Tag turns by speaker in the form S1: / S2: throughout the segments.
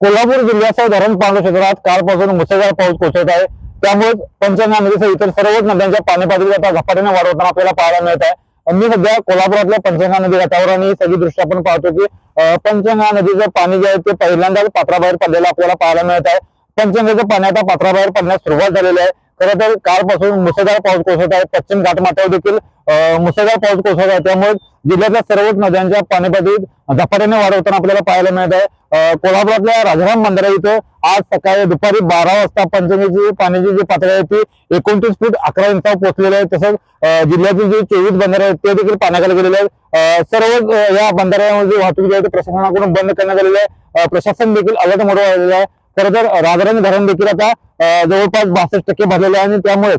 S1: कोल्हापूर जिल्ह्यासह धरण पाणी क्षेत्रात कालपासून मुसळधार पाऊस कोसळत आहे. त्यामुळे पंचगंगा नदीसह इतर सर्वच नद्यांच्या पाणी पातळी आता झपाट्याने वाढ होताना आपल्याला पाहायला मिळत आहे. मी सध्या कोल्हापुरातल्या पंचगंगा नदी घाटावर आणि सगळी दृश्य आपण पाहतो की पंचगंगा नदीचं पाणी जे आहे ते पहिल्यांदाच पात्राबाहेर पडलेलं आपल्याला पाहायला मिळत आहे. पंचगंगेचं पाणी आता पात्राबाहेर पडण्यास सुरुवात झालेली आहे. खरं तर कालपासून मुसळधार पाऊस कोसळत आहे. पश्चिम घाटमाथ्यावर देखील मुसळधार पाऊस कोसळत आहे. त्यामुळे जिल्ह्यातल्या सर्वच नद्यांच्या पाणीपातळीत झपाट्याने वाढ होताना आपल्याला पाहायला मिळत आहे. कोल्हापुरातल्या राजाराम मंदिरा इथं आज सकाळी दुपारी बारा वाजता पंचमीची पाण्याची जी पातळी आहे ती एकोणतीस फूट अकरा इंचावर पोहोचलेली आहे. तसंच जिल्ह्यातील जे चोवीस बंधारे आहेत ते देखील पाण्याखाली गेलेले आहेत. सर्व या बंधाऱ्यामध्ये वाहतूक जी आहे ती प्रशासनाकडून बंद करण्यात आलेली आहे. प्रशासन देखील अलर्ट मोठं आलेलं आहे. खरं तर राजाराम धरण देखील आता जवळपास बासष्ट टक्के भरलेले आहे आणि त्यामुळे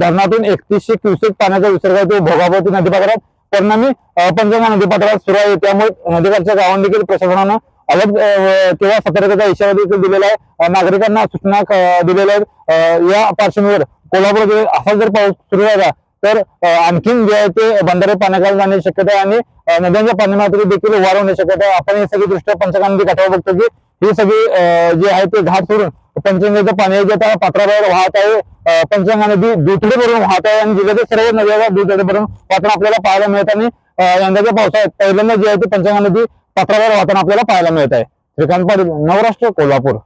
S1: धरणातून एकतीसशे क्युसेक पाण्याचा विसर्ग तो भोगावती नदीपात्रात परिणामी अं, नदीपात्रात सुरू आहे. त्यामुळे नदीकाठच्या गावांना देखील प्रशासनानं अलग किंवा सतर्कता इशारा देखील दिलेला आहे. नागरिकांना सूचना दिलेल्या आहेत. या पार्श्वभूमीवर कोल्हापूर असा जर पाऊस सुरू झाला तर आणखीन जे आहे ते बंधारे पाण्याखाली जाण्याची शक्यता आहे आणि नद्यांच्या पाणी मात्र देखील वाढ होण्याची शक्यता आहे. आपण हे सगळी दृष्ट्या पंचकांनी नदी बघतो की ही सगळी जे आहे ते घाट सोडून पंचगंगेचं पाणी जे आता पात्राबाहेर वाहत आहे पंचगंगा नदी दुथडी भरून वाहत आहे आणि जिल्ह्यातील सर्व नद्या दुथडी भरून वाहताना आपल्याला पाहायला मिळत आणि यंदाच्या पावसाळ्यात पहिल्यांदा जे आहे ते पंचगंगा नदी पात्राबाहेर वाहताना आपल्याला पाहायला मिळत आहे. श्रीकांत पाटील नवराष्ट्र कोल्हापूर.